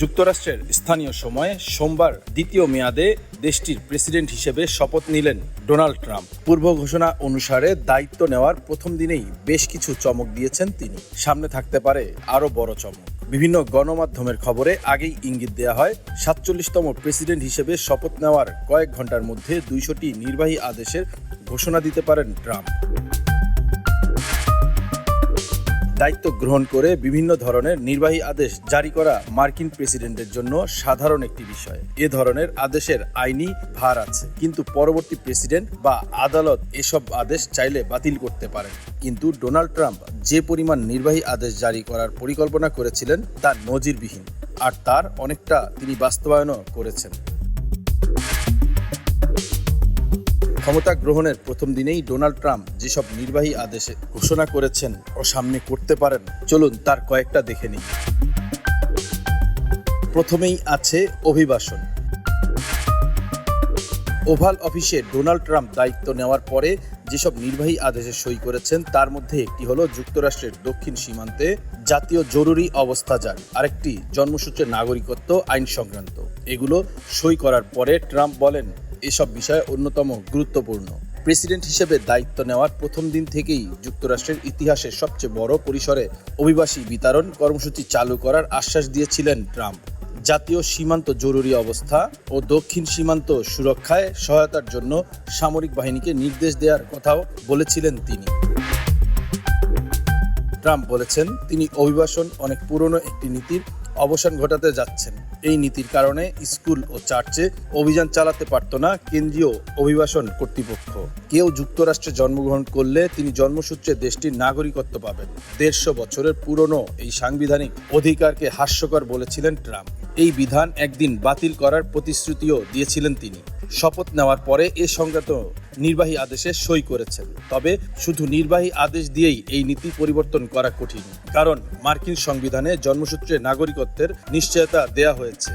যুক্তরাষ্ট্রের স্থানীয় সময়ে সোমবার দ্বিতীয় মেয়াদে দেশটির প্রেসিডেন্ট হিসেবে শপথ নিলেন ডোনাল্ড ট্রাম্প। পূর্ব ঘোষণা অনুসারে দায়িত্ব নেওয়ার প্রথম দিনেই বেশ কিছু চমক দিয়েছেন তিনি। সামনে থাকতে পারে আরও বড় চমক। বিভিন্ন গণমাধ্যমের খবরে আগেই ইঙ্গিত দেওয়া হয়, সাতচল্লিশতম প্রেসিডেন্ট হিসেবে শপথ নেওয়ার কয়েক ঘণ্টার মধ্যে দুইশোটি নির্বাহী আদেশের ঘোষণা দিতে পারেন ট্রাম্প। দায়িত্ব গ্রহণ করে বিভিন্ন ধরনের নির্বাহী আদেশ জারি করা মার্কিন প্রেসিডেন্টের জন্য সাধারণ একটি বিষয়। এ ধরনের আদেশের আইনি ভার আছে, কিন্তু পরবর্তী প্রেসিডেন্ট বা আদালত এসব আদেশ চাইলে বাতিল করতে পারেন। কিন্তু ডোনাল্ড ট্রাম্প যে পরিমাণ নির্বাহী আদেশ জারি করার পরিকল্পনা করেছিলেন তা নজিরবিহীন, আর তার অনেকটা তিনি বাস্তবায়নও করেছেন। ক্ষমতা গ্রহণের প্রথম দিনেই ডোনাল্ড ট্রাম্প যেসব নির্বাহী আদেশে ঘোষণা করেছেন ও সামনে করতে পারেন, চলুন তার কয়েকটা দেখে নিই। প্রথমেই আছে অভিবাসন। ওভাল অফিসে ডোনাল্ড ট্রাম্প দায়িত্ব নেওয়ার পরে যেসব নির্বাহী আদেশে সই করেছেন, তার মধ্যে একটি হলো যুক্তরাষ্ট্রের দক্ষিণ সীমান্তে জাতীয় জরুরি অবস্থা যান আরেকটি জন্মসূত্রে নাগরিকত্ব, আইন সংক্রান্ত। এগুলো সই করার পরে ট্রাম্প বলেন এসব বিষয় অন্যতম গুরুত্বপূর্ণ। প্রেসিডেন্ট হিসেবে দায়িত্ব নেওয়ার প্রথম দিন থেকেই যুক্তরাষ্ট্রের ইতিহাসে সবচেয়ে বড় পরিসরে অভিবাসী বিতরণ কর্মসূচি চালু করার আশ্বাস দিয়েছিলেন ট্রাম্প। জাতীয় সীমান্ত জরুরি অবস্থা ও দক্ষিণ সীমান্ত সুরক্ষায় সহায়তার জন্য সামরিক বাহিনীকে নির্দেশ দেওয়ার কথাও বলেছিলেন তিনি। ট্রাম্প বলেছেন, তিনি অভিবাসন অনেক পুরনো একটি নীতির অবসান ঘটাতে যাচ্ছেন। এই নীতির কারণে স্কুল ও চার্চে অভিযান চালাতে পারত না কেন্দ্রীয় অভিবাসন কর্তৃপক্ষ। কেউ যুক্তরাষ্ট্রে জন্মগ্রহণ করলে তিনি জন্মসূত্রে দেশটির নাগরিকত্ব পাবেন। দেড়শো বছরের পুরনো এই সাংবিধানিক অধিকারকে হাস্যকর বলেছিলেন ট্রাম্প। এই বিধান একদিন বাতিল করার প্রতিশ্রুতিও দিয়েছিলেন তিনি। শপথ নেওয়ার পরে এ সংক্রান্ত নির্বাহী আদেশে সই করেছেন। তবে শুধু নির্বাহী আদেশ দিয়েই এই নীতি পরিবর্তন করা কঠিন, কারণ মার্কিন সংবিধানে জন্মসূত্রে নাগরিকত্বের নিশ্চয়তা দেয়া হয়েছে।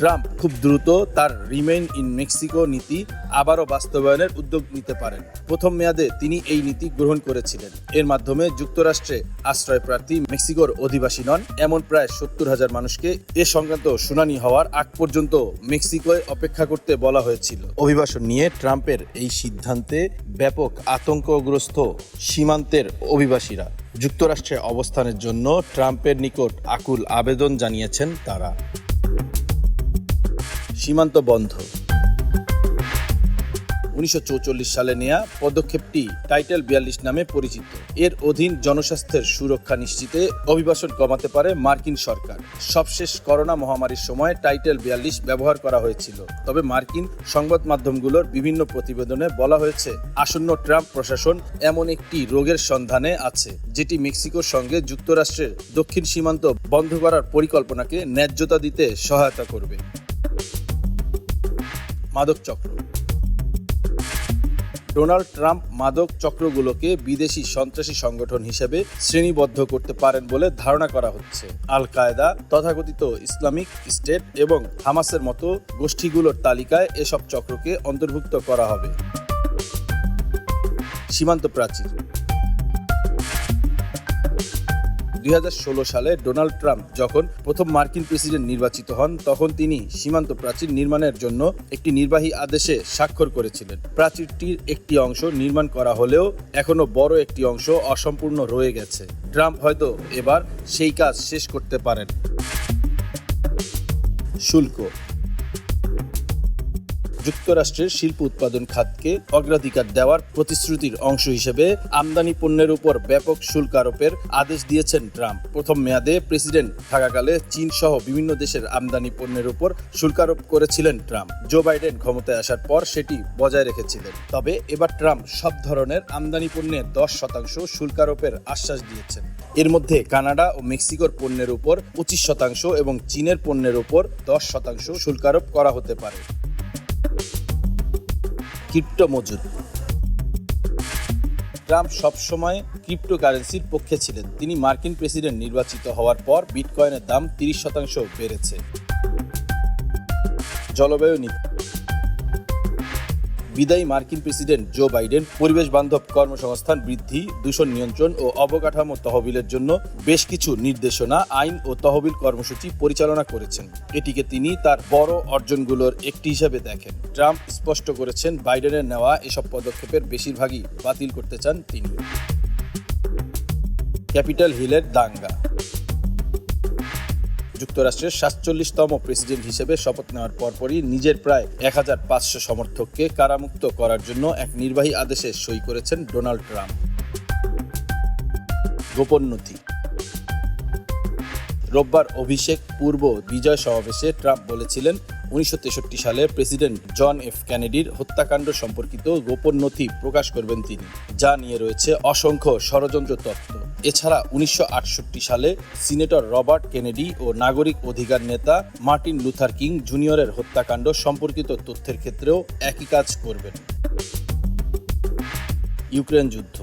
ট্রাম্প খুব দ্রুত তার রিমেইন ইন মেক্সিকো নীতি আবারও বাস্তবায়নের উদ্যোগ নিতে পারেন। প্রথম মেয়াদে তিনি এই নীতি গ্রহণ করেছিলেন। এর মাধ্যমে যুক্তরাষ্ট্রে আশ্রয় প্রার্থী মেক্সিকোর অধিবাসী নন, এমন প্রায় সত্তর হাজার মানুষকে এ সংক্রান্ত শুনানি হওয়ার আগ পর্যন্ত মেক্সিকোয় অপেক্ষা করতে বলা হয়েছিল। অভিবাসন নিয়ে ট্রাম্পের এই সিদ্ধান্তে ব্যাপক আতঙ্কগ্রস্ত সীমান্তের অভিবাসীরা। যুক্তরাষ্ট্রে অবস্থানের জন্য ট্রাম্পের নিকট আকুল আবেদন জানিয়েছেন তারা। সীমান্ত বন্ধ। উনিশশো সালে নেয়া পদক্ষেপটি টাইটেল বিয়াল্লিশ নামে পরিচিত। এর অধীন জনস্বাস্থ্যের সুরক্ষা নিশ্চিতে অভিবাসন কমাতে পারে মার্কিন সরকার। সবশেষ করোনা মহামারীর সময় টাইটেল বিয়াল্লিশ ব্যবহার করা হয়েছিল। তবে মার্কিন সংবাদ মাধ্যমগুলোর বিভিন্ন প্রতিবেদনে বলা হয়েছে, আসন্ন ট্রাম্প প্রশাসন এমন একটি রোগের সন্ধানে আছে, যেটি মেক্সিকোর সঙ্গে যুক্তরাষ্ট্রের দক্ষিণ সীমান্ত বন্ধ করার পরিকল্পনাকে ন্যায্যতা দিতে সহায়তা করবে। মাদক চক্র। ডোনাল্ড ট্রাম্প মাদক চক্রগুলোকে বিদেশি সন্ত্রাসী সংগঠন হিসেবে শ্রেণীবদ্ধ করতে পারেন বলে ধারণা করা হচ্ছে। আল কায়দা তথাকথিত ইসলামিক স্টেট এবং হামাসের মতো গোষ্ঠীগুলোর তালিকায় এসব চক্রকে অন্তর্ভুক্ত করা হবে। সীমান্ত প্রাচীর। দু হাজার ষোলো সালে ডোনাল্ড ট্রাম্প যখন প্রথম মার্কিন প্রেসিডেন্ট নির্বাচিত হন, তখন তিনি সীমান্ত প্রাচীর নির্মাণের জন্য একটি নির্বাহী আদেশে স্বাক্ষর করেছিলেন। প্রাচীরটির একটি অংশ নির্মাণ করা হলেও এখনও বড় একটি অংশ অসম্পূর্ণ রয়ে গেছে। ট্রাম্প হয়তো এবার সেই কাজ শেষ করতে পারেন। শুল্ক যুক্তরাষ্ট্রের শিল্প উৎপাদন খাতকে অগ্রাধিকার দেওয়ার প্রতিশ্রুতির অংশ হিসেবে আমদানি পণ্যের উপর ব্যাপক শুল্ক আরোপের আদেশ দিয়েছেন ট্রাম্প। প্রথম মেয়াদে প্রেসিডেন্ট থাকাকালে চীন সহ বিভিন্ন দেশের আমদানি পণ্যের উপর শুল্ক আরোপ করেছিলেন ট্রাম্প। জো বাইডেন ক্ষমতায় আসার পর সেটি বজায় রেখেছিলেন। তবে এবার ট্রাম্প সব ধরনের আমদানি পণ্যে দশ শতাংশ শুল্ক আরোপের আশ্বাস দিয়েছেন। এর মধ্যে কানাডা ও মেক্সিকোর পণ্যের উপর পঁচিশ শতাংশ এবং চীনের পণ্যের উপর দশ শতাংশ শুল্ক আরোপ করা হতে পারে। ক্রিপ্টো মজুদ ট্রাম্প সবসময় ক্রিপ্টোকারেন্সির পক্ষে ছিলেন। তিনি মার্কিন প্রেসিডেন্ট নির্বাচিত হওয়ার পর বিটকয়েনের দাম তিরিশ শতাংশ বেড়েছে। জলবায়ু নীতি বিদায়ী মার্কিন প্রেসিডেন্ট জো বাইডেন, পরিবেশ বান্ধব কর্মসংস্থান বৃদ্ধি, দূষণ নিয়ন্ত্রণ ও অবকাঠামো তহবিলের জন্য বেশ কিছু নির্দেশনা, আইন ও তহবিল কর্মসূচি পরিচালনা করেছেন। এটিকে তিনি তার বড় অর্জনগুলোর একটি হিসেবে দেখেন। ট্রাম্প স্পষ্ট করেছেন, বাইডেনের নেওয়া এসব পদক্ষেপের বেশিরভাগই বাতিল করতে চান তিনি। ক্যাপিটাল হিলের দাঙ্গা। যুক্তরাষ্ট্রের সাতচল্লিশতম প্রেসিডেন্ট হিসেবে শপথ নেওয়ার পরপরই নিজের প্রায় এক হাজার পাঁচশো সমর্থককে কারামুক্ত করার জন্য এক নির্বাহী আদেশে সই করেছেন ডোনাল্ড ট্রাম্প। গোপন নথি। রোববার অভিষেক পূর্ব বিজয় সমাবেশে ট্রাম্প বলেছিলেন, উনিশশো তেষট্টি সালে প্রেসিডেন্ট জন এফ ক্যানেডির হত্যাকাণ্ড সম্পর্কিত গোপন নথি প্রকাশ করবেন তিনি, যা নিয়ে রয়েছে অসংখ্য ষড়যন্ত্র তত্ত্ব এছাড়া উনিশশো আটষট্টি সালে সিনেটর রবার্ট কেনেডি ও নাগরিক অধিকার নেতা মার্টিন লুথার কিং জুনিয়রের হত্যাকাণ্ড সম্পর্কিত তথ্যের ক্ষেত্রেও একই কাজ করবেন। ইউক্রেন যুদ্ধ।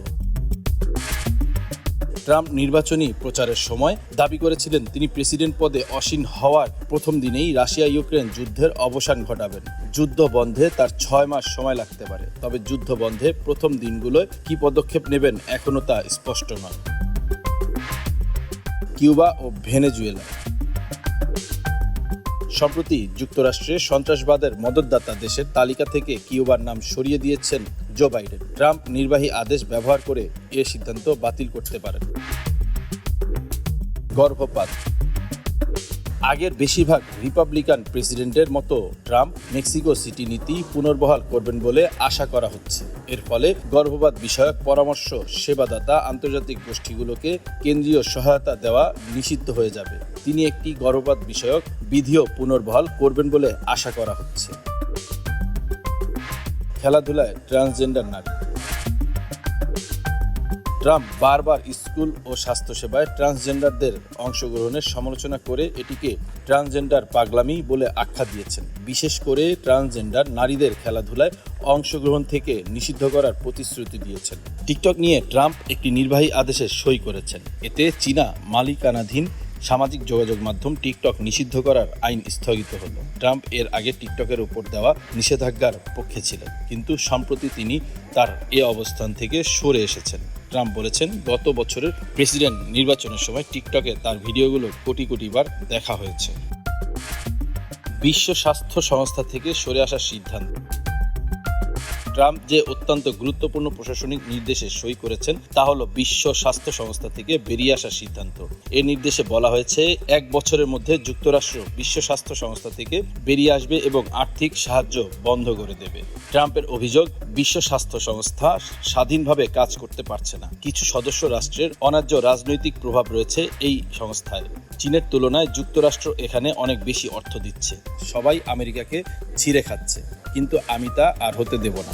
ট্রাম্প নির্বাচনী প্রচারের সময় দাবি করেছিলেন, তিনি প্রেসিডেন্ট পদে অসীন হওয়ার প্রথম দিনেই রাশিয়া ইউক্রেন যুদ্ধের অবসান ঘটাবেন। যুদ্ধ বন্ধে তার ছয় মাস সময় লাগতে পারে। তবে যুদ্ধ বন্ধে প্রথম দিনগুলোয় কি পদক্ষেপ নেবেন এখনও তা স্পষ্ট নয়। কিউবা ও ভেনেজুয়েলা। সম্প্রতি যুক্তরাষ্ট্রে সন্ত্রাসবাদের মদতদাতা দেশের তালিকা থেকে কিউবার নাম সরিয়ে দিয়েছেন জো বাইডেন। ট্রাম্প নির্বাহী আদেশ ব্যবহার করে এ সিদ্ধান্ত বাতিল করতে পারেন। গর্ভপাত। আগের বেশিরভাগ রিপাবলিকান প্রেসিডেন্টের মতো ট্রাম্প মেক্সিকো সিটি নীতি পুনর্বহাল করবেন বলে আশা করা হচ্ছে। এর ফলে গর্ভপাত বিষয়ক পরামর্শ সেবাদাতা আন্তর্জাতিক গোষ্ঠীগুলোকে কেন্দ্রীয় সহায়তা দেওয়া নিষিদ্ধ হয়ে যাবে। তিনি একটি গর্ভপাত বিষয়ক বিধিও পুনর্বহাল করবেন বলে আশা করা হচ্ছে। খেলাধুলায় ট্রান্সজেন্ডার নারী ট্রাম্প বারবার স্কুল ও স্বাস্থ্যসেবায় ট্রান্সজেন্ডারদের অংশগ্রহণের সমালোচনা করে এটিকে ট্রান্সজেন্ডার পাগলামি বলে আখ্যা দিয়েছেন। বিশেষ করে ট্রান্সজেন্ডার নারীদের খেলাধুলায় অংশগ্রহণ থেকে নিষিদ্ধ করার প্রতিশ্রুতি দিয়েছেন। টিকটক নিয়ে ট্রাম্প একটি নির্বাহী আদেশে সই করেছেন। এতে চীনা মালিকানাধীন সামাজিক যোগাযোগ মাধ্যম টিকটক নিষিদ্ধ করার আইন স্থগিত হলো। ট্রাম্প এর আগে টিকটকের উপর দেওয়া নিষেধাজ্ঞার পক্ষে ছিলেন, কিন্তু সম্প্রতি তিনি তার এ অবস্থান থেকে সরে এসেছেন। ট্রাম্প বলেছেন, গত বছরের প্রেসিডেন্ট নির্বাচনের সময় টিকটকে তার ভিডিওগুলো কোটি কোটি বার দেখা হয়েছে। বিশ্ব স্বাস্থ্য সংস্থা থেকে সরে আসার সিদ্ধান্ত। ট্রাম্প যে অত্যন্ত গুরুত্বপূর্ণ প্রশাসনিক নির্দেশে সই করেছেন, তা হলো বিশ্ব স্বাস্থ্য সংস্থা থেকে বেরিয়ে আসার সিদ্ধান্ত। এই নির্দেশে বলা হয়েছে, এক বছরের মধ্যে যুক্তরাষ্ট্র বিশ্ব স্বাস্থ্য সংস্থা থেকে বেরিয়ে আসবে এবং আর্থিক সাহায্য বন্ধ করে দেবে। ট্রাম্পের অভিযোগ, বিশ্ব স্বাস্থ্য সংস্থা স্বাধীনভাবে কাজ করতে পারছে না। কিছু সদস্য রাষ্ট্রের অনার্য রাজনৈতিক প্রভাব রয়েছে এই সংস্থায়। চীনের তুলনায় যুক্তরাষ্ট্র এখানে অনেক বেশি অর্থ দিচ্ছে। সবাই আমেরিকাকে ছিঁড়ে খাচ্ছে। কিন্তু আমি তা আর হতে দেব না।